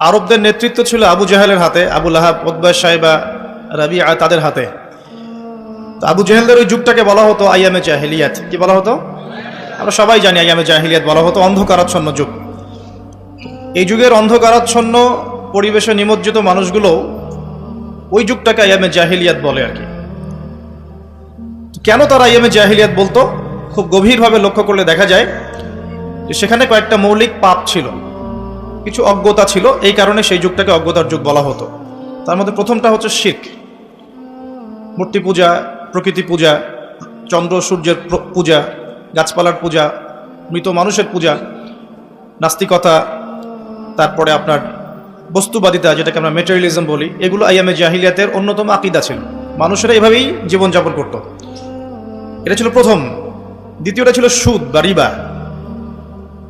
আরবদের নেতৃত্ব ছিল আবু জাহেলের হাতে, আবু লাহাব উদ্বাস সাহেবা রাবি তাদের হাতে। আবু জাহেলদের ওই যুগটাকে বলা হতো আইয়ামে জাহিলিয়াত। কি বলা হতো? আমরা সবাই জানি আইয়ামে জাহিলিয়াত বলা হতো অন্ধকারাচ্ছন্ন যুগ। এই যুগের অন্ধকারাচ্ছন্ন পরিবেশে নিমজ্জিত মানুষগুলো ওই যুগটাকে আইয়ামে জাহিলিয়াত বলে আর কি। কেন তারা আইয়ামে জাহিলিয়াত বলতো? খুব গভীরভাবে লক্ষ্য করলে দেখা যায় যে সেখানে কয়েকটা মৌলিক পাপ ছিল। কিছু অজ্ঞতা ছিল, এই কারণে সেই যুগটাকে অজ্ঞতার যুগ বলা হতো। তার মধ্যে প্রথমটা হচ্ছে শিখ মূর্তি পূজা, প্রকৃতি পূজা, চন্দ্র, সূর্যের পূজা, গাছপালার পূজা, মৃত মানুষের পূজা, নাস্তিকতা, তারপরে আপনার বস্তুবাদিতা, যেটাকে আমরা মেটেরিয়ালিজম বলি, এগুলো আইয়ামে জাহিলিয়াতের অন্যতম আকিদা ছিল। মানুষেরা এভাবেই জীবনযাপন করত। এটা ছিল প্রথম। দ্বিতীয়টা ছিল সুদ বা রিবা।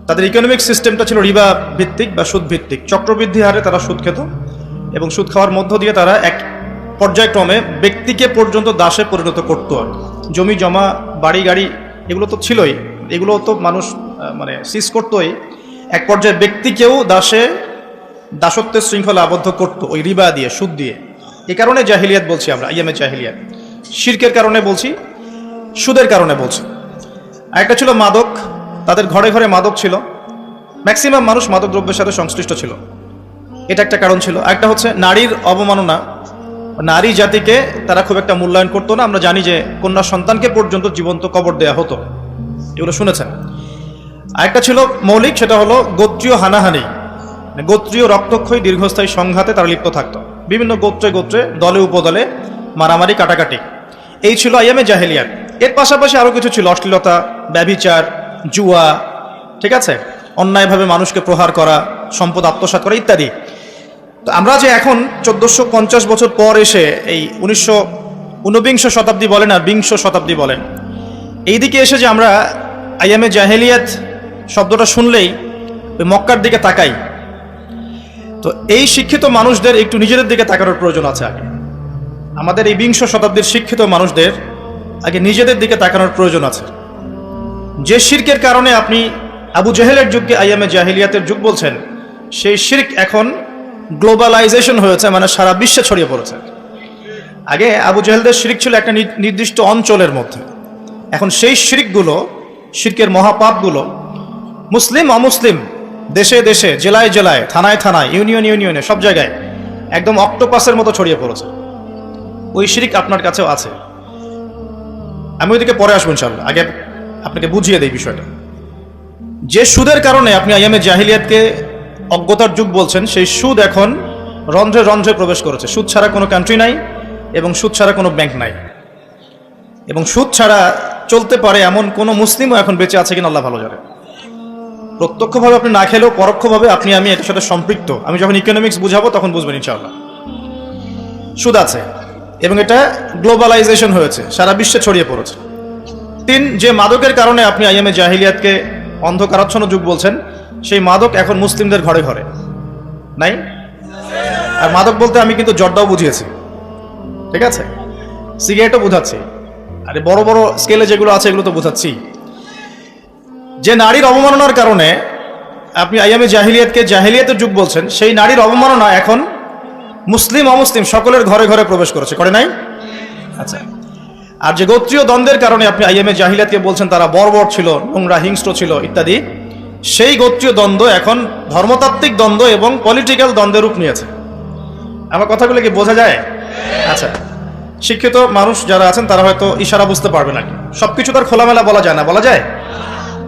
তাদের ইকোনমিক সিস্টেমটা ছিল রিবা ভিত্তিক বা সুদ ভিত্তিক। চক্রবৃদ্ধি হারে তারা সুদ খেত এবং সুদ খাওয়ার মধ্য দিয়ে তারা এক পর্যায়ক্রমে ব্যক্তিকে পর্যন্ত দাসে পরিণত করতো। জমি, জমা, বাড়ি, গাড়ি এগুলো তো ছিলই। এগুলো তো মানুষ মানে সিজ করতোই। এক পর্যায়ে ব্যক্তিকেও দাসে, দাসত্বের শৃঙ্খলা আবদ্ধ করতো ওই রিবা দিয়ে, সুদ দিয়ে। এ কারণে জাহিলিয়াত বলছি আমরা ইয়েমে জাহিলিয়াত। শির্কের কারণে বলছি, সুদের কারণে বলছি। আরেকটা ছিল মাদক। তাদের ঘরে ঘরে মাদক ছিল। ম্যাক্সিমাম মানুষ মাদক দ্রব্যের সাথে সংশ্লিষ্ট ছিল। এটা একটা কারণ ছিল। একটা হচ্ছে নারীর অবমাননা। নারী জাতিকে তারা খুব একটা মূল্যায়ন করতো না। আমরা জানি যে কন্যা সন্তানকে পর্যন্ত জীবন্ত কবর দেয়া হতো। এগুলো শুনেছেন। আরেকটা ছিল মৌলিক, সেটা হলো গোত্রীয় হানাহানি। মানে গোত্রীয় রক্তক্ষয়ী দীর্ঘস্থায়ী সংঘাতে তারা লিপ্ত থাকতো। বিভিন্ন গোত্রে গোত্রে, দলে উপদলে মারামারি, কাটাকাটি। এই ছিল আইএমএ জাহেলিয়াত। এর পাশাপাশি আরও কিছু ছিল। অশ্লীলতা, ব্যভিচার জুয়া, ঠিক আছে? অন্যায়ভাবে মানুষকে প্রহার করা, সম্পদ আত্মসাৎ করা ইত্যাদি। তো আমরা যে এখন চোদ্দোশো পঞ্চাশ বছর পর এসে এই উনিশশো ঊনবিংশ শতাব্দী বলেন আর বিংশ শতাব্দী বলেন এই দিকে এসে যে আমরা আইএমএ জাহেলিয়াত শব্দটা শুনলেই ওই মক্কার দিকে তাকাই। তো এই শিক্ষিত মানুষদের একটু নিজেদের দিকে তাকানোর প্রয়োজন আছে আগে। আমাদের এই বিংশ শতাব্দীর শিক্ষিত মানুষদের আগে নিজেদের দিকে তাকানোর প্রয়োজন আছে। যে শির্কের কারণে আপনি আবু জাহেলের যুগকে আইএমএ জাহিলিয়াতের যুগ বলছেন, সেই শির্ক এখন গ্লোবালাইজেশন হয়েছে মানে সারা বিশ্বে ছড়িয়ে পড়েছে। আগে আবু জাহেলদের শিরিক ছিল একটা নির্দিষ্ট অঞ্চলের মধ্যে। এখন সেই শিরিকগুলো, শির্কের মহাপাপগুলো, মুসলিম, অমুসলিম, দেশে দেশে, জেলায় জেলায়, থানায় থানায়, ইউনিয়ন ইউনিয়নে, সব জায়গায় একদম অক্টোপাসের মতো ছড়িয়ে পড়েছে। ওই শিরিক আপনার কাছেও আছে। আমি ওইদিকে পরে আসব ইনশাল্লাহ আগে আপনাকে বুঝিয়ে দেই বিষয়টা। যে সুদের কারণে আপনি আইএমএ জাহিলিয়াতকে অজ্ঞতার যুগ বলছেন, সেই সুদ এখন রন্ধ্রে রন্ধ্রে প্রবেশ করেছে। সুদ ছাড়া কোনো কান্ট্রি নাই এবং সুদ ছাড়া কোনো ব্যাংক নাই। এবং সুদ ছাড়া চলতে পারে এমন কোনো মুসলিমও এখন বেঁচে আছে কিনা আল্লাহ ভালো জানে। প্রত্যক্ষভাবে আপনি না খেলেও পরোক্ষভাবে আপনি আমি এটার সাথে সম্পৃক্ত। আমি যখন ইকোনমিক্স বুঝাবো তখন বুঝবেন ইনশাআল্লাহ। সুদ আছে এবং এটা গ্লোবালাইজেশন হয়েছে। সারা বিশ্বে ছড়িয়ে পড়েছে। তিন, যে মাদকের কারণে আপনি আইএমএ জাহিলিয়াতকে অন্ধকারাচ্ছন্ন যুগ বলছেন, সেই মাদক এখন মুসলিমদের ঘরে ঘরে। নাই? আর মাদক বলতে আমি কিন্তু জর্দাও বুঝিয়েছি। ঠিক আছে? সিগারেটও বোঝাচ্ছি। আরে বড় বড় স্কেলে যেগুলো আছে, এগুলো তো বোঝাচ্ছি। যে নারীর অবমাননার কারণে আপনি আইএমএ জাহিলিয়াতকে জাহিলিয়াতের যুগ বলছেন, সেই নারীর অবমাননা এখন মুসলিম, অমুসলিম সকলের ঘরে ঘরে প্রবেশ করেছে। করে নাই? আচ্ছা। আর যে গোত্রীয় দ্বন্দ্বের কারণে আপনি আইএমএ জাহিলাতকে বলছেন, তারা বর্বর ছিল, নোংরা, হিংস্র ছিল ইত্যাদি, সেই গোত্রীয় দ্বন্দ্ব এখন ধর্মতাত্ত্বিক দ্বন্দ্ব এবং পলিটিক্যাল দ্বন্দ্বের রূপ নিয়েছে। আমার কথাগুলো কি বোঝা যায়? আচ্ছা শিক্ষিত মানুষ যারা আছেন, তারা হয়তো ইশারা বুঝতে পারবে না সব কিছু তার খোলামেলা বলা যায় না, বলা যায়?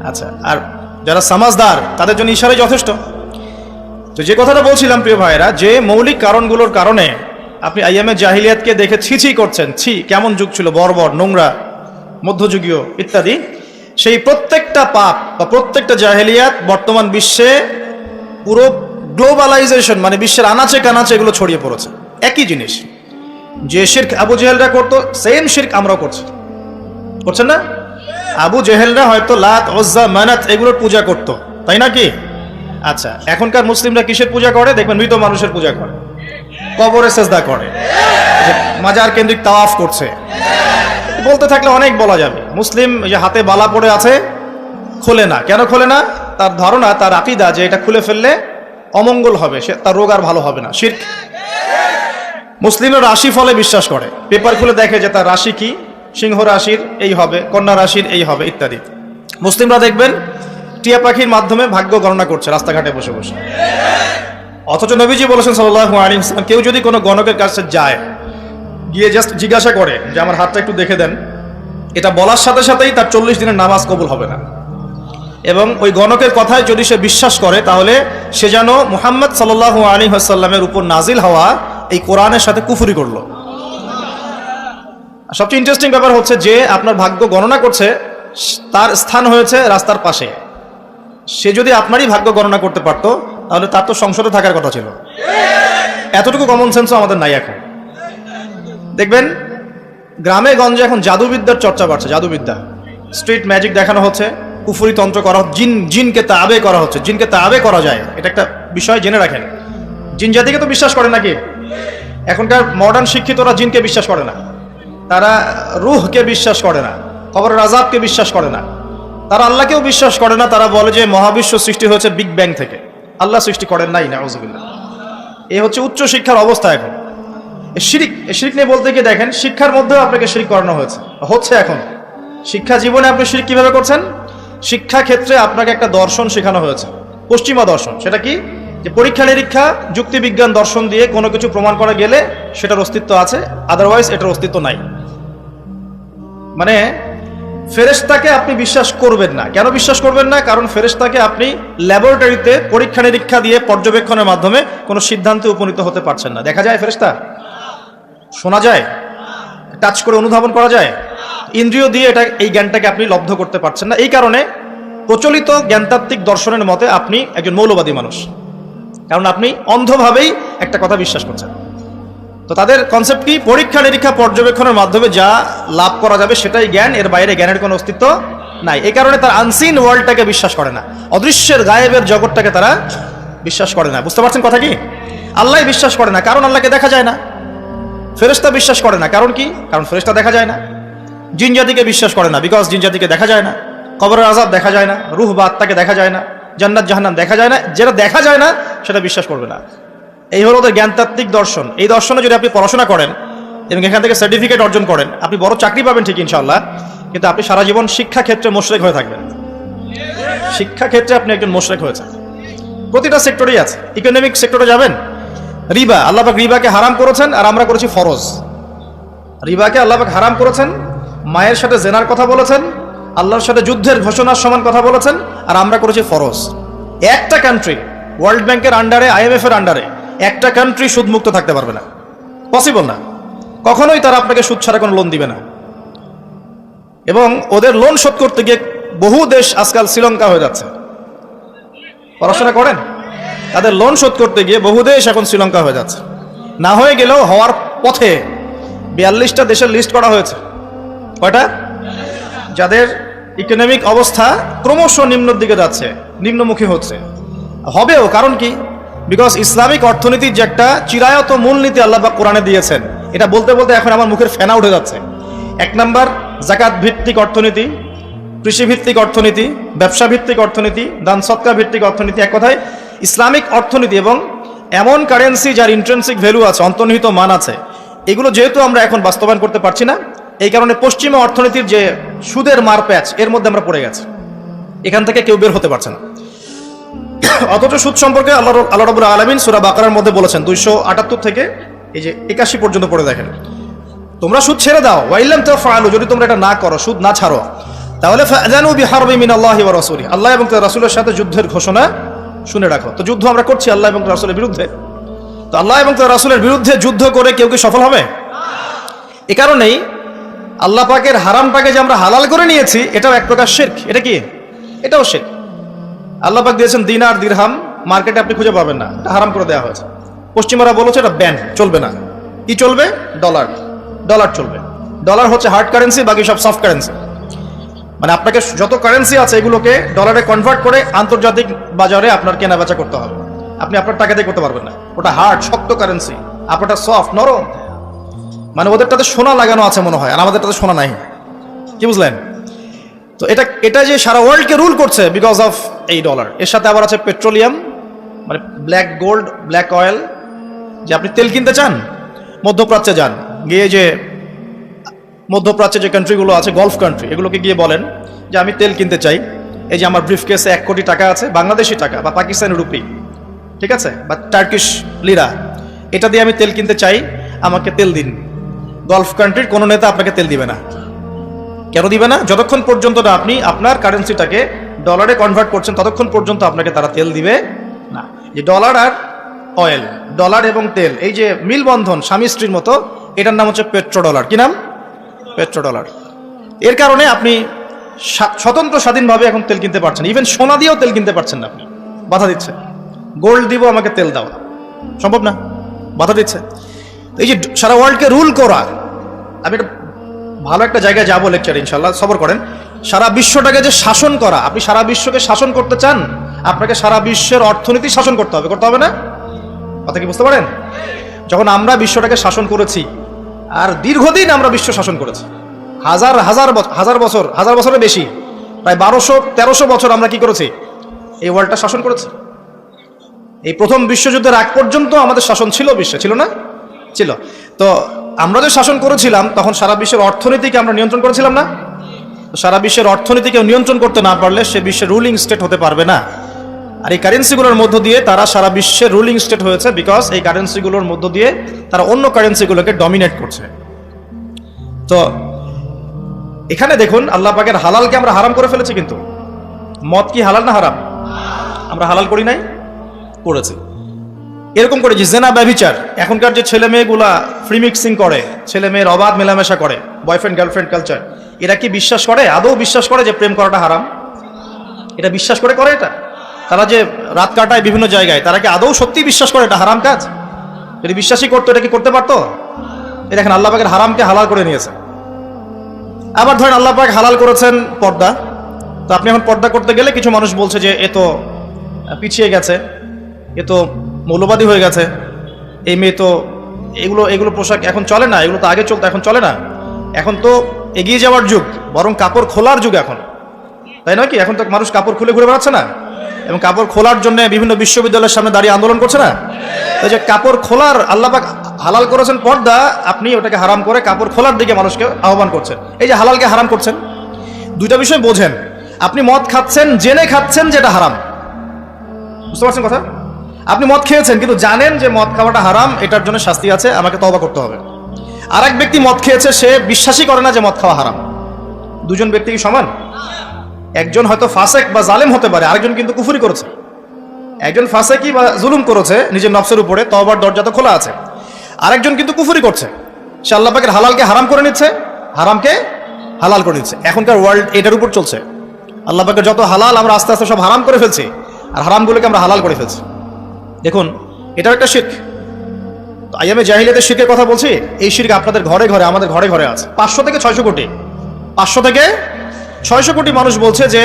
আচ্ছা আর যারা সমাজদার, তাদের জন্য ইশারাই যথেষ্ট। তো যে কথাটা বলছিলাম, প্রিয় ভাইয়েরা, যে মৌলিক কারণগুলোর কারণে আপনি আইএমএ জাহিলিয়াতকে দেখে ছি ছি করছেন। ছি, কেমন যুগ ছিল? বর্বর নোংরা, মধ্যযুগীয় ইত্যাদি। সেই প্রত্যেকটা পাপ বা প্রত্যেকটা জাহেলিয়াত বর্তমান বিশ্বে পুরো গ্লোবালাইজেশন মানে বিশ্বের আনাচে কানাচে এগুলো ছড়িয়ে পড়েছে। একই জিনিস। যে শির্ক আবু জেহেলরা করতো, সেম শির্ক আমরাও করছি। করছেন না? আবু জেহেলরা হয়তো লাত, ওজ্জা, মানাত এগুলোর পূজা করতো। তাই না কি আচ্ছা এখনকার মুসলিমরা কিসের পূজা করে? দেখবেন মৃত মানুষের পূজা করে। কবরে সেজদা করে। মাজার কেন্দ্রিক তাওয়াফ করছে। বলতে থাকলে অনেক বলা যাবে। মুসলিম যে হাতে বালা পড়ে আছে, খোলে না। কেন খোলে না? তার ধারণা, তার আকিদা যে এটা খুলে ফেললে অমঙ্গল হবে। সে তার রোগ আর ভালো হবে না। শির্ক। মুসলিমের রাশি ফলে বিশ্বাস করে। পেপার খুলে দেখে যে তার রাশি কি? সিংহ রাশির এই হবে, কন্যা রাশির এই হবে ইত্যাদি। মুসলিমরা দেখবেন, টিয়া পাখির মাধ্যমে ভাগ্য গণনা করছে রাস্তাঘাটে বসে বসে। অথচ নবীজি বলেছেন সাল্লাহ আলী ইসলাম কেউ যদি কোনো গণকের কাছে যায়, গিয়ে জাস্ট জিজ্ঞাসা করে যে, আমার হাতটা একটু দেখে দেন। এটা বলার সাথে সাথেই তার চল্লিশ দিনের নামাজ কবুল হবে না। এবং ওই গণকের কথায় যদি সে বিশ্বাস করে, তাহলে সে যেন মুহাম্মদ সাল্লাহ আলী হাসাল্লামের উপর নাজিল হওয়া এই কোরআনের সাথে কুফুরি করল। সবচেয়ে ইন্টারেস্টিং ব্যাপার হচ্ছে যে, আপনার ভাগ্য গণনা করছে, তার স্থান হয়েছে রাস্তার পাশে। সে যদি আপনারই ভাগ্য গণনা করতে পারতো তাহলে তার তো সংসদে থাকার কথা ছিল। এতটুকু কমন সেন্সও আমাদের নাই এখন। দেখবেন, গ্রামে গঞ্জে এখন জাদুবিদ্যার চর্চা বাড়ছে, জাদুবিদ্যা। স্ট্রিট ম্যাজিক দেখানো হচ্ছে, কুফুরি তন্ত্র করা হচ্ছে, জিন জিনকে তাবে করা হচ্ছে, জিনকে তাবে করা যায়। এটা একটা বিষয় জেনে রাখেন। জিন জাতিকে তো বিশ্বাস করে নাকি? এখনকার মডার্ন শিক্ষিতরা জিনকে বিশ্বাস করে না। তারা রুহকে বিশ্বাস করে না খবরের রাজাবকে বিশ্বাস করে না। তারা আল্লাহকেও বিশ্বাস করে না, তারা বলে যে মহাবিশ্ব সৃষ্টি হয়েছে বিগ ব্যাং থেকে। আল্লাহ সৃষ্টি করেন নাই, নাউজুবিল্লাহ। এই হচ্ছে উচ্চ শিক্ষার অবস্থা এখন। এ শিরিক এ শিরিক নিয়ে বলতে গিয়ে দেখেন, শিক্ষার মধ্যেও আপনাকে শিরিক করানো হয়েছে, হচ্ছে এখন। শিক্ষা জীবনে আপনি শিরিক কীভাবে করছেন? শিক্ষা ক্ষেত্রে আপনাকে একটা দর্শন শেখানো হয়েছে, পশ্চিমা দর্শন। সেটা কি? যে পরীক্ষা নিরীক্ষা, যুক্তিবিজ্ঞান দর্শন দিয়ে কোনো কিছু প্রমাণ করা গেলে সেটার অস্তিত্ব আছে আদারওয়াইজ এটার অস্তিত্ব নাই। মানে ফেরেশতাকে আপনি বিশ্বাস করবেন না। কেন বিশ্বাস করবেন না? কারণ ফেরেশতাকে আপনি ল্যাবরেটরিতে পরীক্ষা নিরীক্ষা দিয়ে পর্যবেক্ষণের মাধ্যমে কোনো সিদ্ধান্তে উপনীত হতে পারছেন না। দেখা যায় ফেরেশতা? শোনা যায়? টাচ করে অনুধাবন করা যায়? ইন্দ্রিয় দিয়ে এটা, এই জ্ঞানটাকে আপনি লব্ধ করতে পারছেন না। এই কারণে প্রচলিত জ্ঞানতাত্ত্বিক দর্শনের মতে আপনি একজন মৌলবাদী মানুষ। কারণ আপনি অন্ধভাবেই একটা কথা বিশ্বাস করছেন। তো তাদের কনসেপ্ট কি? পরীক্ষা নিরীক্ষা পর্যবেক্ষণের মাধ্যমে যা লাভ করা যাবে সেটাই জ্ঞান, এর বাইরে জ্ঞানের কোনো অস্তিত্ব নাই। এই কারণে তার আনসিন ওয়ার্ল্ডটাকে বিশ্বাস করে না। অদৃশ্যের, গায়েবের জগৎটাকে তারা বিশ্বাস করে না। বুঝতে পারছেন কথা কি? আল্লাহ বিশ্বাস করে না, কারণ আল্লাহকে দেখা যায় না। ফেরেশতা বিশ্বাস করে না, কারণ কি? কারণ ফেরেশতা দেখা যায় না। জিন জাতিকে বিশ্বাস করে না বিকজ জিন জাতিকে দেখা যায় না। কবরের আজাব দেখা যায় না, রুহ বা আত্মাকে দেখা যায় না। জান্নাত জাহান্নাম দেখা যায় না। যেটা দেখা যায় না, সেটা বিশ্বাস করবে না। এই হলো ওদের জ্ঞানতাত্ত্বিক দর্শন। এই দর্শনে যদি আপনি পড়াশোনা করেন এবং এখান থেকে সার্টিফিকেট অর্জন করেন, আপনি বড় চাকরি পাবেন ঠিক ইনশাল্লাহ কিন্তু আপনি সারা জীবন শিক্ষা ক্ষেত্রে মোশরেক হয়ে থাকবেন। শিক্ষা ক্ষেত্রে আপনি একজন মোশরেক হয়েছেন। প্রতিটা সেক্টরেই আছে। ইকোনমিক সেক্টরে যাবেন? রিবা আল্লাহবাক রিবাকে হারাম করেছেন আর আমরা করেছি ফরজ। রিবাকে আল্লাহবাক হারাম করেছেন, মায়ের সাথে জেনার কথা বলেছেন, আল্লাহর সাথে যুদ্ধের ঘোষণার সমান কথা বলেছেন আর আমরা করেছি ফরজ। একটা কান্ট্রি ওয়ার্ল্ড ব্যাংকের আন্ডারে আইএমএফ এর আন্ডারে একটা কান্ট্রি সুদমুক্ত থাকতে পারবে না। পসিবল না। কখনোই তারা আপনাকে সুদ ছাড়া কোনো লোন দিবে না। এবং ওদের লোন শোধ করতে গিয়ে বহু দেশ আজকাল শ্রীলঙ্কা হয়ে যাচ্ছে। পড়াশোনা করেন? তাদের লোন শোধ করতে গিয়ে বহু দেশ এখন শ্রীলঙ্কা হয়ে যাচ্ছে। না হয়ে গেলেও হওয়ার পথে বিয়াল্লিশটা দেশের লিস্ট করা হয়েছে। কয়টা? যাদের ইকোনমিক অবস্থা ক্রমশ নিম্নের দিকে যাচ্ছে, নিম্নমুখী হচ্ছে। হবেও, কারণ কি? বিকজ ইসলামিক অর্থনীতির যে একটা চিরায়ত মূলনীতি আল্লাহ পাক কোরআনে দিয়েছেন, এটা বলতে বলতে এখন আমার মুখের ফেনা উঠে যাচ্ছে। এক নাম্বার, জাকাত ভিত্তিক অর্থনীতি, কৃষিভিত্তিক অর্থনীতি ব্যবসা ভিত্তিক অর্থনীতি, দান সৎকা ভিত্তিক অর্থনীতি, এক কথায় ইসলামিক অর্থনীতি এবং এমন কারেন্সি যার ইন্ট্রেন্সিক ভ্যালু আছে, অন্তর্নিহিত মান আছে, এগুলো যেহেতু আমরা এখন বাস্তবায়ন করতে পারছি না, এই কারণে পশ্চিমা অর্থনীতির যে সুদের মার প্যাচ, এর মধ্যে আমরা পড়ে গেছি। এখান থেকে কেউ বের হতে পারছে না। অথচ সুদ সম্পর্কে আল্লাহ আল্লাহ রবুল আলমিন সুরা বাকারার মধ্যে বলেছেন, দুইশো আটাত্তর থেকে এই যে একাশি পর্যন্ত পড়ে দেখেন। তোমরা সুদ ছেড়ে দাও ওয়াইলাম তো ফালু যদি তোমরা এটা না করো, সুদ না ছাড়ো। তাহলে মিন আল্লাহ আল্লাহ এবং তার রাসূলের সাথে যুদ্ধের ঘোষণা শুনে রাখো। তো যুদ্ধ আমরা করছি আল্লাহ এবং রাসূলের বিরুদ্ধে। তো আল্লাহ এবং তার রাসূলের বিরুদ্ধে যুদ্ধ করে কেউ কি সফল হবে? এ কারণেই আল্লাহ পাকের হারামটাকে যে আমরা হালাল করে নিয়েছি, এটাও এক প্রকার শিরক। এটা কি? এটাও শিরক। আল্লাহ পাক দিয়েছেন দিনার দিরহাম, মার্কেটে আপনি খুঁজে পাবেন না, এটা হারাম করে দেওয়া হয়েছে। পশ্চিমারা বলেছে এটা ব্যান, চলবে না। কি চলবে? ডলার। ডলার চলবে। ডলার হচ্ছে হার্ড কারেন্সি বাকি সব সফট কারেন্সি মানে আপনাকে যত কারেন্সি আছে এগুলোকে ডলারে কনভার্ট করে আন্তর্জাতিক বাজারে আপনার কেনা বেচা করতে হবে। আপনি আপনার টাকা দিয়ে করতে পারবেন না। ওটা হার্ড শক্ত কারেন্সি আপনারটা সফট নরম। মানে ওদেরটাতে সোনা লাগানো আছে মনে হয়, আর আমাদের আমাদেরটাতে সোনা নাই। কি বুঝলেন? তো এটা এটা যে সারা ওয়ার্ল্ডকে রুল করছে বিকজ অফ এই ডলার এর সাথে আবার আছে পেট্রোলিয়াম মানে ব্ল্যাক গোল্ড ব্ল্যাক অয়েল যে আপনি তেল কিনতে চান, মধ্যপ্রাচ্যে যান, গিয়ে যে মধ্যপ্রাচ্যে যে কান্ট্রিগুলো আছে গলফ কান্ট্রি এগুলোকে গিয়ে বলেন যে আমি তেল কিনতে চাই। এই যে আমার ব্রিফ কেসে এক কোটি টাকা আছে, বাংলাদেশি টাকা বা পাকিস্তানি রুপি ঠিক আছে? বা টার্কিশ লিরা এটা দিয়ে আমি তেল কিনতে চাই, আমাকে তেল দিন। গলফ কান্ট্রির কোনো নেতা আপনাকে তেল দিবে না। কেন দিবে না? যতক্ষণ পর্যন্ত না আপনি আপনার কারেন্সিটাকে ডলারে কনভার্ট করছেন, ততক্ষণ পর্যন্ত আপনাকে তারা তেল দিবে না। যে ডলার আর অয়েল ডলার এবং তেল, এই যে মিলবন্ধন, স্বামী স্ত্রীর মতো, এটার নাম হচ্ছে পেট্রো ডলার কি নাম? পেট্রো ডলার এর কারণে আপনি স্বা- স্বতন্ত্র স্বাধীনভাবে এখন তেল কিনতে পারছেন। ইভেন সোনা দিয়েও তেল কিনতে পারছেন না আপনি। বাধা দিচ্ছে। গোল্ড দিব, আমাকে তেল দাও। সম্ভব না। বাধা দিচ্ছে। এই যে সারা ওয়ার্ল্ডকে রুল করা, আমি একটা ভালো একটা জায়গায় যাব লেকচার ইনশাল্লাহ সবর করেন। সারা বিশ্বটাকে যে শাসন করা, আপনি সারা বিশ্বকে শাসন করতে চান, আপনাকে সারা বিশ্বের অর্থনীতি শাসন করতে হবে। করতে হবে না? কথা কি বুঝতে পারেন? যখন আমরা বিশ্বটাকে শাসন করেছি, আর দীর্ঘদিন আমরা বিশ্ব শাসন করেছি, হাজার হাজার হাজার বছর, হাজার বছরের বেশি, প্রায় বারোশো, তেরোশো বছর আমরা কি করেছি? এই ওয়ার্ল্ডটা শাসন করেছি। এই প্রথম বিশ্বযুদ্ধের আগ পর্যন্ত আমাদের শাসন ছিল বিশ্বে, ছিল না? ছিল। তো আমরা যে শাসন করেছিলাম, তখন সারা বিশ্বের অর্থনীতিকে আমরা নিয়ন্ত্রণ করেছিলাম না? সারা বিশ্বের অর্থনীতিকে নিয়ন্ত্রণ করতে না পারলে সে বিশ্বের রুলিং স্টেট হতে পারবে না। আর এই কারেন্সিগুলোর মধ্য দিয়ে তারা সারা বিশ্বের রুলিং স্টেট হয়েছে বিকজ এই কারেন্সিগুলোর মধ্য দিয়ে তারা অন্য কারেন্সিগুলোকে ডমিনেট করছে। তো এখানে দেখুন, আল্লাহ পাকের হালালকে আমরা হারাম করে ফেলেছি কিন্তু। মদ কি হালাল না হারাম? আমরা হালাল করি নাই? করেছি। এরকম করে যে জেনা ব্যভিচার, এখনকার যে ছেলে মেয়েগুলা ফ্রি মিক্সিং করে, ছেলে মেয়ের অবাধ মেলামেশা করে বয়ফ্রেন্ড গার্লফ্রেন্ড কালচার এরা কি বিশ্বাস করে? আদৌ বিশ্বাস করে যে প্রেম করাটা হারাম? এটা বিশ্বাস করে করে এটা? তারা যে রাত কাটায় বিভিন্ন জায়গায়, তারা কি আদৌ সত্যি বিশ্বাস করে এটা হারাম কাজ? যদি বিশ্বাসই করতো, এটা কি করতে পারতো? এই দেখেন, আল্লাহ পাকের হারামকে হালাল করে নিয়েছে। আবার ধরেন, আল্লাহ পাক হালাল করেছেন পর্দা। তো আপনি এখন পর্দা করতে গেলে কিছু মানুষ বলছে যে, এ তো পিছিয়ে গেছে, এ তো মৌলবাদী হয়ে গেছে। এই মেয়ে তো এগুলো এগুলো পোশাক এখন চলে না, এগুলো তো আগে চলতো, এখন চলে না। এখন তো এগিয়ে যাওয়ার যুগ, বরং কাপড় খোলার যুগ এখন। তাই নয় কি? এখন তো মানুষ কাপড় খুলে ঘুরে বেড়াচ্ছে না। এবং কাপড় খোলার জন্য বিভিন্ন বিশ্ববিদ্যালয়ের সামনে দাঁড়িয়ে আন্দোলন করছে না। এই যে কাপড় খোলার আল্লাপাক হালাল করেছেন পর্দা, আপনি ওটাকে হারাম করে কাপড় খোলার দিকে মানুষকে আহ্বান করছেন। এই যে হালালকে হারাম করছেন। দুইটা বিষয় বোঝেন। আপনি মদ খাচ্ছেন, জেনে খাচ্ছেন যেটা হারাম। বুঝতে পারছেন কথা? আপনি মদ খেয়েছেন, কিন্তু জানেন যে মদ খাওয়াটা হারাম, এটার জন্য শাস্তি আছে, আমাকে তবা করতে হবে। আর এক ব্যক্তি মদ খেয়েছে, সে বিশ্বাসই করে না যে মদ খাওয়া হারাম। দুজন ব্যক্তি কি সমান? একজন হয়তো ফাসেক বা জালেম হতে পারে, আরেকজন কিন্তু কুফুরি করেছে। একজন ফাসেকি বা জুলুম করেছে, নিজের নফসের উপরে তবার দরজা তো খোলা আছে। আরেকজন কিন্তু কুফুরি করছে। সে আল্লাহ পাকের হালালকে হারাম করে নিচ্ছে, হারামকে হালাল করে নিচ্ছে। এখনকার ওয়ার্ল্ড এটার উপর চলছে। আল্লাহ পাকের যত হালাল, আমরা আস্তে আস্তে সব হারাম করে ফেলছি, আর হারামগুলোকে আমরা হালাল করে ফেলছি। দেখুন, এটাও একটা শিখ তো আইএমএ জাহিলিয়াতের শিখের কথা বলছি, এই শিখ আপনাদের ঘরে ঘরে, আমাদের ঘরে ঘরে আছে। পাঁচশো থেকে ছয়শো কোটি। পাঁচশো থেকে ছয়শো কোটি মানুষ বলছে যে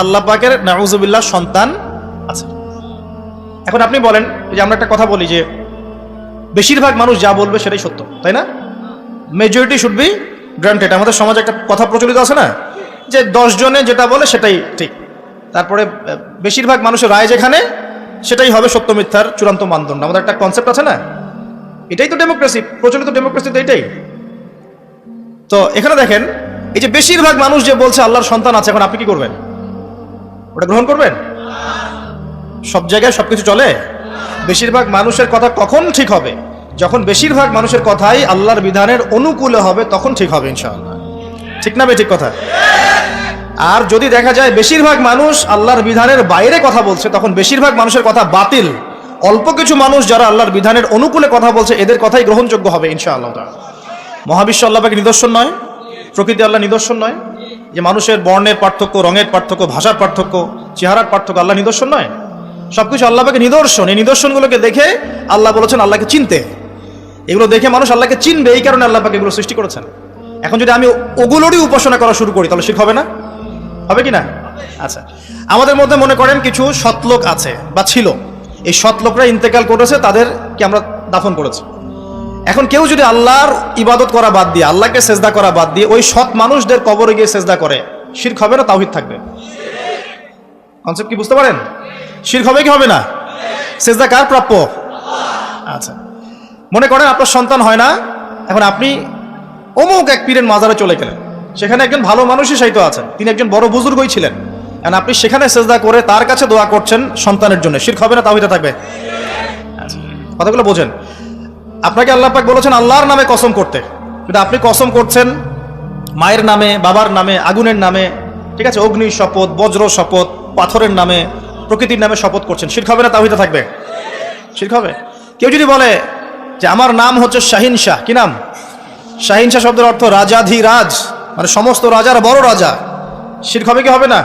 আল্লাহ পাকের নাউজুবিল্লাহ সন্তান আছে। এখন আপনি বলেন যে আমরা একটা কথা বলি যে বেশিরভাগ মানুষ যা বলবে সেটাই সত্য, তাই না? মেজরিটি শুড বি গ্রান্টেড আমাদের সমাজে একটা কথা প্রচলিত আছে না, যে দশ জনে যেটা বলে সেটাই ঠিক। তারপরে বেশিরভাগ মানুষের রায় যেখানে সেটাই হবে সত্য মিথ্যার চূড়ান্ত মানদণ্ড। আমাদের একটা কনসেপ্ট আছে না? এটাই তো ডেমোক্রেসি প্রচলিত ডেমোক্রেসি তো এটাই। তো এখানে দেখেন, এই যে বেশিরভাগ মানুষ যে বলছে আল্লাহর সন্তান আছে, এখন আপনি কি করবেন? ওটা গ্রহণ করবেন? সব জায়গায় সবকিছু চলে? বেশিরভাগ মানুষের কথা কখন ঠিক হবে? যখন বেশিরভাগ মানুষের কথাই আল্লাহর বিধানের অনুকূলে হবে, তখন ঠিক হবে ইনশাআল্লাহ। ঠিক না বে ঠিক কথা? আর যদি দেখা যায় বেশিরভাগ মানুষ আল্লাহর বিধানের বাইরে কথা বলছে, তখন বেশিরভাগ মানুষের কথা বাতিল। অল্প কিছু মানুষ যারা আল্লাহর বিধানের অনুকূলে কথা বলছে, এদের কথাই গ্রহণযোগ্য হবে ইনশাআল্লাহ। তাআলা। মহাবিশ্ব আল্লাহ পাকের নিদর্শন নয়, প্রকৃতি আল্লাহ নিদর্শন নয়। যে মানুষের বর্ণের পার্থক্য, রঙের পার্থক্য, ভাষার পার্থক্য, চেহারার পার্থক্য আল্লাহ নিদর্শন নয়। সবকিছু আল্লাহ পাকের নিদর্শন। এই নিদর্শনগুলোকে দেখে আল্লাহ বলেছেন আল্লাহকে চিনতে। এগুলো দেখে মানুষ আল্লাহকে চিনবে, এই কারণে আল্লাহ পাকে এগুলো সৃষ্টি করেছেন। এখন যদি আমি ওগুলোরই উপাসনা করা শুরু করি, তাহলে শিখ হবে না? হবে কি না? আচ্ছা। আমাদের মধ্যে মনে করেন কিছু সৎলোক আছে, বা ছিল। এই সৎলোকরা ইন্তেকাল করেছে তাদেরকে আমরা দাফন করেছি? এখন কেউ যদি আল্লাহর ইবাদত করা বাদ দিয়ে, আল্লাহকে সেজদা করা বাদ দিয়ে ওই সৎ মানুষদের কবরে গিয়ে সেজদা করে, শির্ক হবে না, তাওহিদ থাকবে? কনসেপ্ট কি, বুঝতে পারেন? শির্ক হবে কি, হবে না? সেজদা কার প্রাপ্য? আচ্ছা। মনে করেন আপনার সন্তান হয় না, এখন আপনি অমুক এক পীরের মাজারে চলে গেলেন। সেখানে একজন ভালো মানুষই সাইতো আছেন। তিনি একজন বড় বুজুর্গই ছিলেন। এখন আপনি সেখানে সেজদা করে তার কাছে দোয়া করছেন সন্তানের জন্য। শির্ক হবে না তাহিতে থাকবে। কথাগুলো বোঝেন। আপনাকে আল্লাহ পাক বলেছেন আল্লাহর নামে কসম করতে। কিন্তু আপনি কসম করছেন মায়ের নামে, বাবার নামে, আগুনের নামে, ঠিক আছে, অগ্নি, শপথ, বজ্র শপথ, পাথরের নামে, প্রকৃতির নামে শপথ করছেন। শির্ক হবে না তাহিতে থাকবে। শির্ক হবে। কেউ যদি বলে যে আমার নাম হচ্ছে শাহিন শাহ, কি নাম? শাহিন শাহ শব্দের অর্থ রাজাধিরাজ। মানে সমস্ত রাজার বড় রাজা। শির্ক হবে কি হবে না?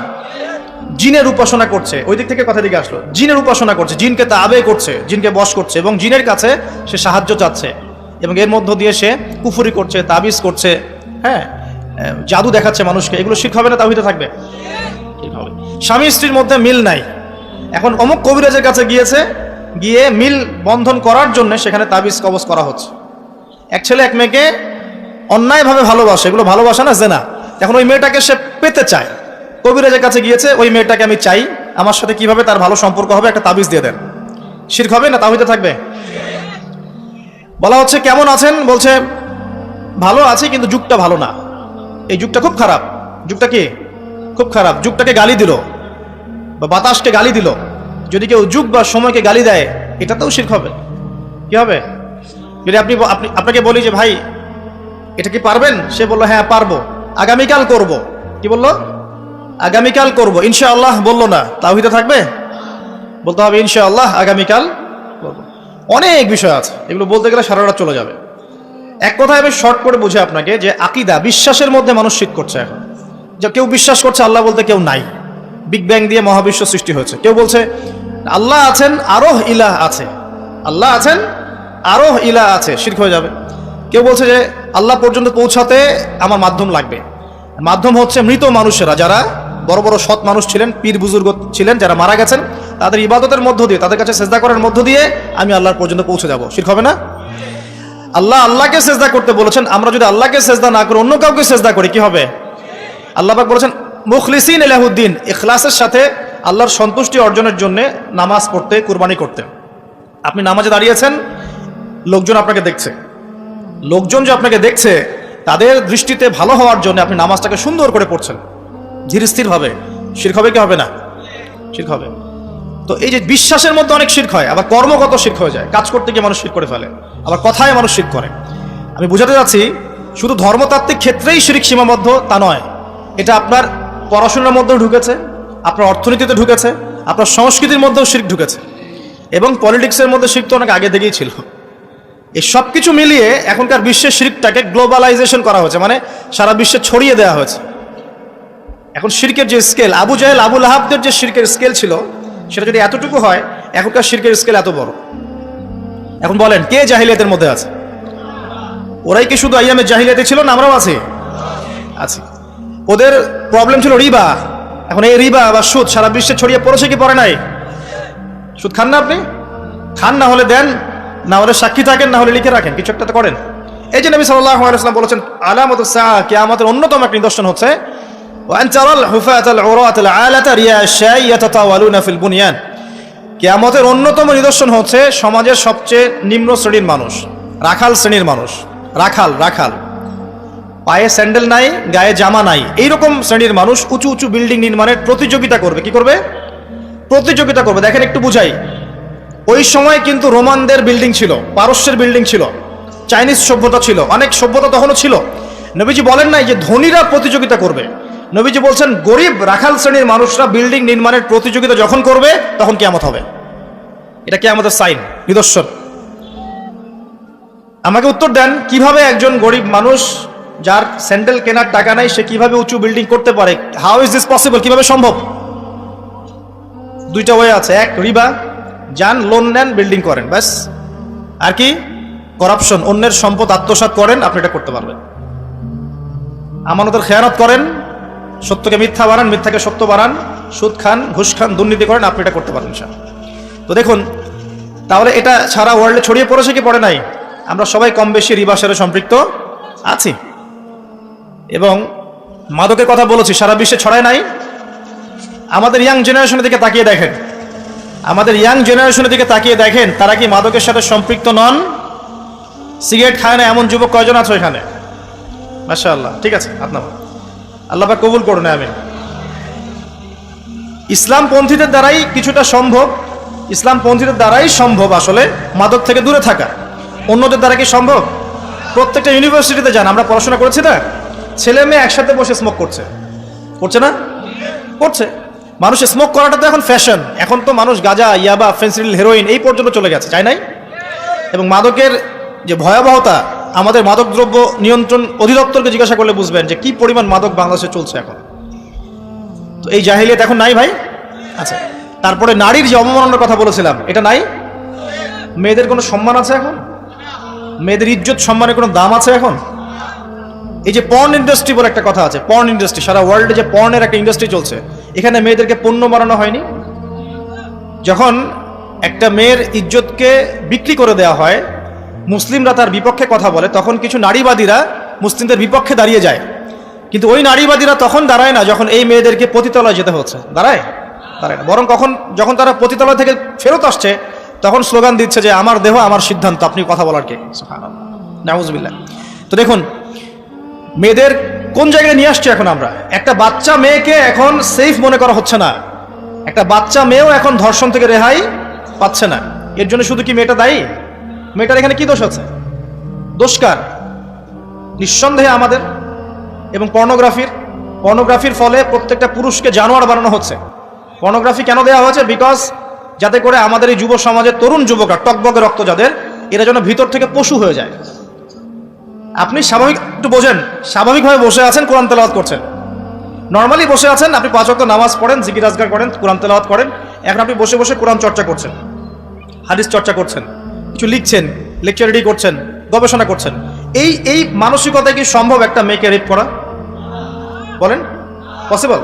জিনের উপাসনা করছে। ওই দিক থেকে কথা দিকে আসলো। জিনের উপাসনা করছে। জিনকে তাবে করছে, জিনকে বশ করছে এবং জিনের কাছে সে সাহায্য চাচ্ছে। এবং এর মধ্য দিয়ে সে কুফুরি করছে, তাবিজ করছে। হ্যাঁ জাদু দেখাচ্ছে মানুষকে। এগুলো শিখ হবে না তাহিতে থাকবে? স্বামী স্ত্রীর মধ্যে মিল নাই। এখন অমুক কবিরাজের কাছে গিয়েছে, গিয়ে মিল বন্ধন করার জন্য সেখানে তাবিজ কবজ করা হচ্ছে। এক ছেলে, এক মেয়েকে অন্যায়ভাবে ভালোবাসে, এগুলো ভালোবাসা না, জেনা। এখন ওই মেয়েটাকে সে পেতে চায়। কবিরাজের কাছে গিয়েছে, ওই মেয়েটাকে আমি চাই, আমার সাথে কীভাবে তার ভালো সম্পর্ক হবে একটা তাবিজ দিয়ে দেন। শির্ক হবে না তাহিতে থাকবে? বলা হচ্ছে, কেমন আছেন? বলছে, ভালো আছে, কিন্তু যুগটা ভালো না। এই যুগটা খুব খারাপ। যুগটা কি? খুব খারাপ। যুগটাকে গালি দিল বা বাতাসকে গালি দিল। যদি কেউ যুগ বা সময়কে গালি দেয়, এটাতেও শির্ক হবে। কি হবে? যদি আপনি আপনি, আপনাকে বলি যে, ভাই এটা কি পারবেন? সে বলল হ্যাঁ পারব। আগামীকাল করব। কি বলল? আগামীকাল করব। ইনশাআল্লাহ। বলল, না। তাওহিদে থাকবে? বলতে হবে, ইনশাআল্লাহ, আগামীকাল করব। অনেক বিষয় আছে, এগুলো বলতে গেলে সারা রাত চলে যাবে। এক কথায় আমি শর্ট করে বুঝে আপনাকে যে আকিদা বিশ্বাসের মধ্যে মানুষ শীত করছে এখন। যে কেউ বিশ্বাস করছে, আল্লাহ বলতে কেউ নাই। বিগ ব্যাং দিয়ে মহাবিশ্ব সৃষ্টি হয়েছে। কেউ বলছে, আল্লাহ আছেন, আরোহ ইলাহ আছে। আল্লাহ আছেন, আরোহ ইলাহ আছে। শির্ক হয়ে যাবে। কেউ বলছে যে আল্লাহ পর্যন্ত পৌঁছাতে আমার মাধ্যম লাগবে। মাধ্যম হচ্ছে মৃত মানুষেরা, যারা বড় বড় সৎ মানুষ ছিলেন, পীর বুজুর্গ ছিলেন, যারা মারা গেছেন, তাদের ইবাদতের মধ্য দিয়ে, তাদের কাছে সেজদা করার মধ্য দিয়ে আমি আল্লাহর পর্যন্ত পৌঁছে যাব। শির্ক হবে না? আল্লাহ আল্লাহকে সেজদা করতে বলেছেন, আমরা যদি আল্লাহকে সেজদা না করে, অন্য কাউকে সেজদা করি, কি হবে? আল্লাহ পাক বলেছেন, মুখলিসিন এলাহুদ্দিন, ইখলাসের সাথে আল্লাহর সন্তুষ্টি অর্জনের জন্য নামাজ পড়তে, কুরবানি করতে। আপনি নামাজে দাঁড়িয়েছেন লোকজন আপনাকে দেখছে। লোকজন যে আপনাকে দেখছে, তাদের দৃষ্টিতে ভালো হওয়ার জন্য আপনি নামাজটাকে সুন্দর করে পড়ছেন। ধীর স্থির হবে শির্ক হবে কি হবে না? শির্ক হবে। তো এই যে বিশ্বাসের মধ্যে অনেক শির্ক হয়, আবার কর্মগত শির্ক হয়ে যায়। কাজ করতে গিয়ে মানুষ শির্ক করে ফেলে। আবার কথায় মানুষ শির্ক করে। আমি বুঝাতে যাচ্ছি, শুধু ধর্মতাত্ত্বিক ক্ষেত্রেই শিরিক সীমাবদ্ধ তা নয়। এটা আপনার পড়াশোনার মধ্যেও ঢুকেছে, আপনার অর্থনীতিতে ঢুকেছে, আপনার সংস্কৃতির মধ্যেও শির্ক ঢুকেছে। এবং পলিটিক্সের মধ্যে শির্ক তো অনেক আগে থেকেই ছিল। এই সব কিছু মিলিয়ে এখনকার বিশ্বের শির্কটাকে গ্লোবালাইজেশন করা হয়েছে মানে সারা বিশ্বে ছড়িয়ে দেওয়া হয়েছে। এখন শিরকের যে স্কেল, আবু জাহেল আবুল আহাবদের যে শিরকের স্কেল ছিল, সেটা যদি এতটুকু হয়, এখনকার শিরকের স্কেল এত বড়। এখন বলেন, কে জাহিলিয়াতের মধ্যে আছে? ওরাই কি শুধু আইয়ামে জাহিলিয়াতে ছিল না আমরাও আছি? আছি। ওদের প্রবলেম ছিল রিবা। এখন এই রিবা বা সুদ সারা বিশ্বে ছড়িয়ে পড়েছে কি পড়ে নাই? সুদ খান না আপনি? খান না হলে দেন। না হলে সাক্ষী থাকেন, না হলে লিখে রাখেন, কিছু একটা তো করেন। এই যে নবী সাল্লাহ আলাইসলাম বলেছেন, আলামত শাহ কে আমাদের অন্যতম এক নিদর্শন হচ্ছে কেয়ামতের অন্যতম নিদর্শন হচ্ছে সমাজের সবচেয়ে নিম্ন শ্রেণির মানুষ, রাখাল শ্রেণির মানুষ। রাখাল রাখাল। পায়ে স্যান্ডেল নাই, গায়ে জামা নাই, এইরকম শ্রেণির মানুষ উঁচু উঁচু বিল্ডিং নির্মাণের প্রতিযোগিতা করবে। কি করবে? প্রতিযোগিতা করবে। দেখেন, একটু বুঝাই। ওই সময় কিন্তু রোমানদের বিল্ডিং ছিল, পারস্যের বিল্ডিং ছিল চাইনিজ সভ্যতা ছিল, অনেক সভ্যতা তখনও ছিল। নবীজি বলেন নাই যে ধনীরা প্রতিযোগিতা করবে। নবীজি বলছেন, গরিব রাখাল শ্রেণির মানুষরা বিল্ডিং নির্মাণের প্রতিযোগিতা যখন করবে, তখন কেয়ামত হবে। এটা কেয়ামতের সাইন নিদর্শন। আমাকে উত্তর দেন, কীভাবে একজন গরিব মানুষ যার স্যান্ডেল কেনার টাকা নাই, সে কীভাবে উঁচু বিল্ডিং করতে পারে? হাউ ইজ দিস পসিবল কীভাবে সম্ভব? দুইটা ওয়ে আছে। এক, রিবা। যান লোন নেন বিল্ডিং করেন, ব্যাস। আর কি? করাপশন অন্যের সম্পদ আত্মসাৎ করেন, আপনি এটা করতে পারবেন। আমানতের খেয়ানত করেন, সত্যকে মিথ্যা বানান মিথ্যাকে সত্য বানান সুদ খান, ঘুষ খান, দুর্নীতি করেন, আপনি এটা করতে পারেন স্যার তো দেখুন, তাহলে এটা সারা ওয়ার্ল্ডে ছড়িয়ে পড়েছে কি পড়ে নাই? আমরা সবাই কম বেশি রিবার সাথে সম্পৃক্ত আছি। এবং মাদকের কথা বলেছি, সারা বিশ্বে ছড়ায় নাই। আমাদের ইয়াং জেনারেশনের দিকে তাকিয়ে দেখেন। আমাদের ইয়াং জেনারেশনের দিকে তাকিয়ে দেখেন, তারা কি মাদকের সাথে সম্পৃক্ত নন? সিগারেট খায় না এমন যুবক কয়জন আছো এখানে মাশা আল্লাহ ঠিক আছে, আপনার আল্লাহ কবুল করুন, আমিন। ইসলামপন্থীদের দ্বারাই কিছুটা সম্ভব, ইসলামপন্থীদের দ্বারাই সম্ভব আসলে মাদক থেকে দূরে থাকা। অন্যদের দ্বারা কি সম্ভব? প্রত্যেকটা ইউনিভার্সিটিতে যান, আমরা পড়াশোনা করেছি না? ছেলে মেয়ে একসাথে বসে স্মোক করছে। করছে না? করছে। মানুষ স্মোক করাটা তো এখন ফ্যাশন এখন তো মানুষ গাঁজা, ইয়াবা ফেন্সিল হেরোইন এই পর্যন্ত চলে গেছে, তাই নাই? এবং মাদকের যে ভয়াবহতা, আমাদের মাদক দ্রব্য নিয়ন্ত্রণ অধিদপ্তরকে জিজ্ঞাসা করলে বুঝবেন যে কি পরিমাণ মাদক বাংলাদেশে চলছে এখন। তো এই জাহিলিয়াত এখন নাই ভাই? আচ্ছা তারপরে নারীর যে অবমাননার কথা বলেছিলাম, এটা নাই? মেয়েদের কোনো সম্মান আছে এখন? মেয়েদের ইজ্জত সম্মানের কোনো দাম আছে এখন? এই যে পর্ন ইন্ডাস্ট্রি বলে একটা কথা আছে পর্ন ইন্ডাস্ট্রি সারা ওয়ার্ল্ডে যে পর্নের একটা ইন্ডাস্ট্রি চলছে এখানে মেয়েদেরকে পণ্য বানানো হয়নি। যখন একটা মেয়ের ইজ্জতকে বিক্রি করে দেওয়া হয়, মুসলিমরা তার বিপক্ষে কথা বলে, তখন কিছু নারীবাদীরা মুসলিমদের বিপক্ষে দাঁড়িয়ে যায়। কিন্তু ওই নারীবাদীরা তখন দাঁড়ায় না যখন এই মেয়েদেরকে পতিতলায় যেতে হচ্ছে। দাঁড়ায়? দাঁড়ায় না। বরং কখন যখন তারা পতিতলয় থেকে ফেরত আসছে, তখন স্লোগান দিচ্ছে যে, আমার দেহ, আমার সিদ্ধান্ত। আপনি কথা বলার কে? নাউজবিল্লা তো দেখুন, মেয়েদের কোন জায়গায় নিয়ে আসছি এখন আমরা? একটা বাচ্চা মেয়েকে এখন সেফ মনে করা হচ্ছে না। একটা বাচ্চা মেয়েও এখন ধর্ষণ থেকে রেহাই পাচ্ছে না। এর জন্য শুধু কি মেয়েটা দায়ী? মেয়েটার এখানে কি দোষ আছে? দোষকার নিঃসন্দেহে আমাদের এবং পর্নোগ্রাফির পর্নোগ্রাফির ফলে প্রত্যেকটা পুরুষকে জানোয়ার বানানো হচ্ছে। পর্নোগ্রাফি কেন দেওয়া হয়েছে? বিকজ যাতে করে আমাদের এই যুব সমাজের তরুণ যুবকরা টকবগে রক্ত যাদের, এরা যেন ভিতর থেকে পশু হয়ে যায়। আপনি স্বাভাবিক একটু বোঝেন স্বাভাবিকভাবে বসে আছেন কোরআন তেলাওয়াত করছেন। নর্মালি বসে আছেন আপনি পাঁচ ওয়াক্ত নামাজ পড়েন জিকির আজগার করেন কোরআন তেলাওয়াত করেন এখন আপনি বসে বসে কোরআন চর্চা করছেন হাদিস চর্চা করছেন কিছু লিখছেন লেকচার রেডি করছেন গবেষণা করছেন। এই এই মানসিকতায় কি সম্ভব একটা মেয়েকে রেপ করা? বলেন পসিবল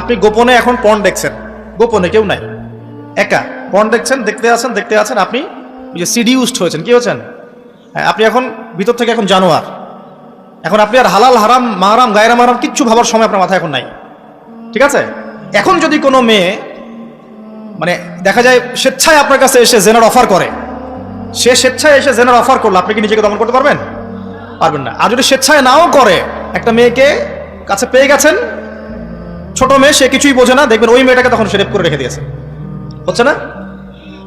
আপনি গোপনে এখন পর্ন দেখছেন গোপনে কেউ নাই। একা পণ দেখছেন দেখতে আছেন দেখতে আছেন আপনি সিডিউসড হয়েছেন কি হয়েছেন? হ্যাঁ, আপনি এখন ভিতর থেকে এখন জানোয়ার। এখন আপনি আর হালাল, হারাম মাহারাম গায়রা মাহারাম কিচ্ছু ভাবার সময় আপনার মাথায় এখন নাই। ঠিক আছে? এখন যদি কোনো মেয়ে মানে দেখা যায় স্বেচ্ছায় আপনার কাছে এসে জেনার অফার করে, সে স্বেচ্ছায় এসে জেনার অফার করল, আপনি কি নিজেকে দমন করতে পারবেন? পারবেন না। আর যদি স্বেচ্ছায় নাও করে, একটা মেয়েকে কাছে পেয়ে গেছেন, ছোট মেয়ে, সে কিছুই বোঝে না, দেখবেন ওই মেয়েটাকে তখন সে রেপ করে রেখে দিয়েছে। হচ্ছে না?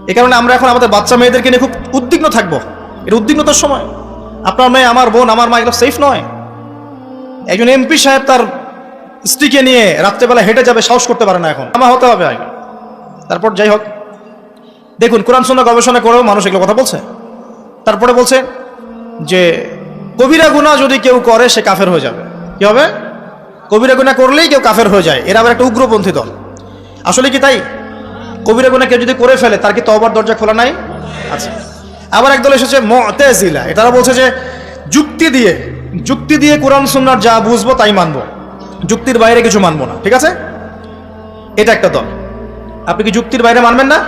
এই কারণে আমরা এখন আমাদের বাচ্চা মেয়েদেরকে নিয়ে খুব উদ্বিগ্ন থাকব। এটা উদ্বিগ্নতার সময়। আপনার মেয়ে, আমার বোন, আমার মা এগুলো সেফ নয়। একজন এমপি সাহেব তার স্ত্রীকে নিয়ে রাত্রেবেলা হেঁটে যাবে, সাহস করতে পারে না এখন। আমার হতে হবে আগে। তারপর যাই হোক। দেখুন, কোরআন সন্না গবেষণা করেও মানুষ এগুলো কথা বলছে। তারপরে বলছে যে, কবিরা গুণা যদি কেউ করে, সে কাফের হয়ে যাবে। কি হবে? কবিরা গুণা করলেই কেউ কাফের হয়ে যায়। এরা আবার একটা উগ্রপন্থী দল। আসলে কি তাই? কবিরা গুণা কেউ যদি করে ফেলে, তার কি তওবার দরজা খোলা নাই? আচ্ছা আবার একদল এসেছে মতেজিলা। এটারা বলছে যে, যুক্তি দিয়ে যুক্তি দিয়ে কোরআন সুন্নার যা বুঝব তাই মানবো। যুক্তির বাইরে কিছু মানবো না, ঠিক আছে? এটা একটা দল। আপনি কি যুক্তির বাইরে মানবেন না?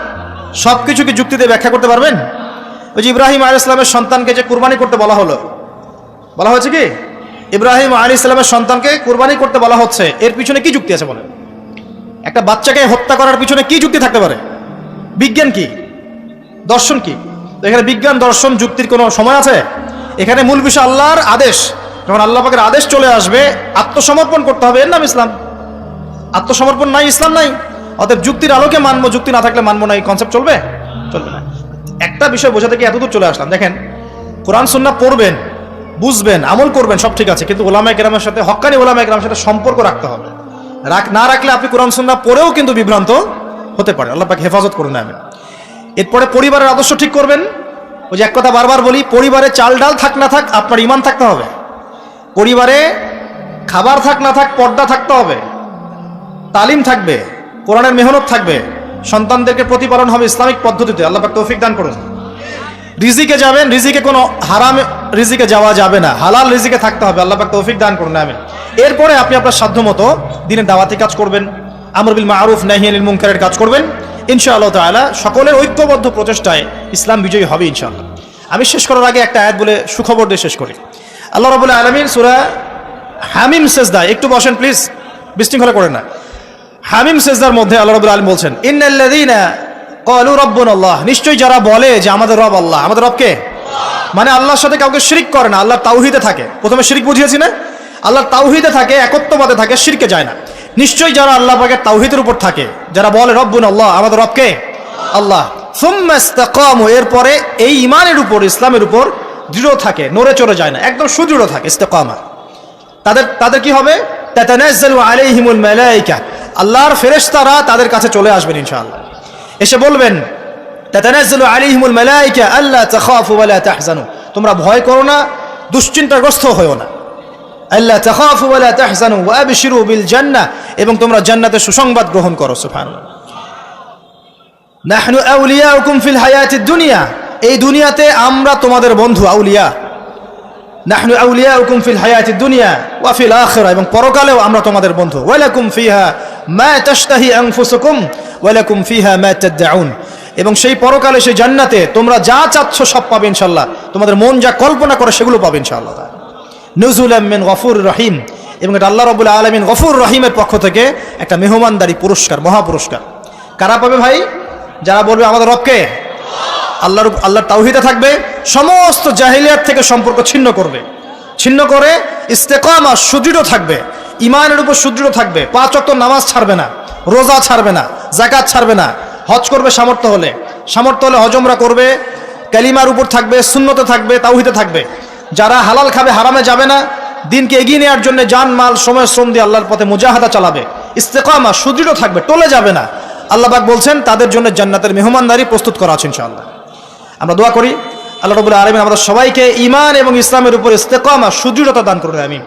সব কিছু কি যুক্তি দিয়ে ব্যাখ্যা করতে পারবেন? ওই যে ইব্রাহিম আলী ইসলামের সন্তানকে যে কুরবানি করতে বলা হলো, বলা হয়েছে কি? ইব্রাহিম আলী ইসলামের সন্তানকে কুরবানি করতে বলা হচ্ছে, এর পিছনে কি যুক্তি আছে বলেন? একটা বাচ্চাকে হত্যা করার পিছনে কি যুক্তি থাকতে পারে? বিজ্ঞান কি? দর্শন কি? এখানে বিজ্ঞান, দর্শন, যুক্তির কোনো সময় আছে? এখানে মূল বিষয় আল্লাহর আদেশ। যখন আল্লাহ পাকের আদেশ চলে আসবে, আত্মসমর্পণ করতে হবে। এর নাম ইসলাম। আত্মসমর্পণ নাই, ইসলাম নাই। অতএব যুক্তির আলোকে মানবো, যুক্তি না থাকলে মানবো না এই কনসেপ্ট চলবে? চলবে না। একটা বিষয় বোঝাতে গিয়ে এতদূর চলে আসলাম। দেখেন, কোরআন সুন্না পড়বেন, বুঝবেন, আমল করবেন, সব ঠিক আছে। কিন্তু ওলামা কেরামের সাথে হক্কানি ওলামা কেরামের সাথে সম্পর্ক রাখতে হবে। রাখ, না রাখলে আপনি কোরআন সুন্না পড়েও কিন্তু বিভ্রান্ত হতে পারে আল্লাহ পাকে হেফাজত করুন আমি এরপরে পরিবারের আদর্শ ঠিক করবেন? ওই যে এক কথা বারবার বলি, পরিবারে চাল ডাল থাক না থাক, আপনার ইমান থাকতে হবে। পরিবারে খাবার থাক না থাক, পর্দা থাকতে হবে। তালিম থাকবে, কোরআনের মেহনত থাকবে, সন্তানদেরকে প্রতিপালন হবে ইসলামিক পদ্ধতিতে। আল্লাহ তৌফিক দান করুন। রিজিকে যাবেন, রিজিকে কোনো হারাম রিজিকে যাওয়া যাবে না। হালাল রিজিকে থাকতে হবে, আল্লাহ তৌফিক দান করুন আমি এরপরে আপনি আপনার সাধ্য মতো দিনের দাওয়াতি কাজ করবেন। আমর বিল মারুফ নাহিয়ানিল মুনকারের কাজ করবেন। ইনশাআল্লাহ তাআলা সকলের ঐক্যবদ্ধ প্রচেষ্টায় ইসলাম বিজয়ী হবে ইনশাআল্লাহ। আমি শেষ করার আগে একটা আয়াত বলে সুখবর দিয়ে শেষ করি। আল্লাহ রাবুল্লাহ আলমিন সুরা হামিম সেজদা, একটু বসেন প্লিজ বিশৃঙ্খলা করেন না। হামিম সেজদার মধ্যে আল্লাহ রাবুল আলম বলছেন, ইন্নাল্লাযীনা কলু আল্লাহ। নিশ্চয়ই যারা বলে যে আমাদের রব আল্লাহ, আমাদের রবকে মানে আল্লাহর সাথে কাউকে শিরিক করে না, আল্লাহর তাওহিদে থাকে। প্রথমে শিরিক বুঝিয়েছি না? আল্লাহর তাওহিদে থাকে, একত্ববাদে থাকে, শিরকে যায় না। নিশ্চয়ই যারা আল্লাহ পাকের তাওহিদের উপর থাকে, যারা বলে, রব্বুন আল্লাহ আমাদের রবকে? আল্লাহ। সুম্মা ইস্তাকামু, এরপরে এই ইমানের উপর, ইসলামের উপর দৃঢ় থাকে, নড়ে চড়ে যায় না, একদম সুদৃঢ় থাকে, ইস্তেকামা। তাদের তাদের কি হবে? আলাইহিমুল মালাইকা। আল্লাহর ফেরেশতারা তাদের কাছে চলে আসবেন, ইনশাআল্লাহ। এসে বলবেন, তাতানাজ্জালু তোমরা ভয় করো না, দুশ্চিন্তাগ্রস্ত হয়ো না। আল্লাহ তাখাফু ওয়া লা তাহজানু বিল জান্নাহ, এবং তোমরা জান্নাতের সুসংবাদ গ্রহণ করো, সুবহানাল্লাহ। নাহনু আউলিয়াউকুম ফিল হায়াতিদ দুনিয়া, এই দুনিয়াতে আমরা তোমাদের বন্ধু আউলিয়া। নাহনু আউলিয়াউকুম ফিল হায়াতিদ দুনিয়া ওয়া ফিল আখিরা, এবং পরকালেও আমরা তোমাদের বন্ধু। ওয়ালাকুম ফিহা মা তাশতাহি আনফুসুকুম, ওয়ালাকুম ফিহা মা তাদউন। এবং সেই পরকালে, সেই জান্নাতে তোমরা যা চাচ্ছ সব পাবে ইনশাআল্লাহ। তোমাদের মন যা কল্পনা করে সেগুলো পাবে ইনশাআল্লাহ। নজুলাম মিন গফুর রহিম। এবং এটা আল্লাহ রবুল্লা আলমিন গফুর রহিমের পক্ষ থেকে একটা মেহমানদারি পুরস্কার, মহা পুরস্কার। কারা পাবে ভাই? যারা বলবে আমাদের রবকে। আল্লাহর আল্লাহর তাওহিদে থাকবে, সমস্ত জাহিলিয়াত থেকে সম্পর্ক ছিন্ন করবে। ছিন্ন করে ইস্তেকামা সুদৃঢ় থাকবে ইমানের উপর সুদৃঢ় থাকবে, পাঁচ অক্ত নামাজ ছাড়বে না, রোজা ছাড়বে না জাকাত ছাড়বে না, হজ করবে সামর্থ্য হলে। সামর্থ্য হলে হজমরা করবে, কালিমার উপর থাকবে শূন্যতে থাকবে তাওহিতে থাকবে। যারা হালাল খাবে, হারামে যাবে না। দিনকে এগিয়ে নেওয়ার জন্য যান, মাল, সময়, শ্রম দিয়ে আল্লাহর পথে মুজাহাদা চালাবে। ইস্তেকামা, সুদৃঢ় থাকবে, টলে যাবে না। আল্লাহবাক বলছেন, তাদের জন্য জান্নাতের মেহমানদারি প্রস্তুত করা আছে ইনশাআল্লাহ। আমরা দোয়া করি, আল্লাহ রবুল্লাহ আলমিন আমাদের সবাইকে ইমান এবং ইসলামের উপর ইস্তেকামা, সুদৃঢ়তা দান করবে আমি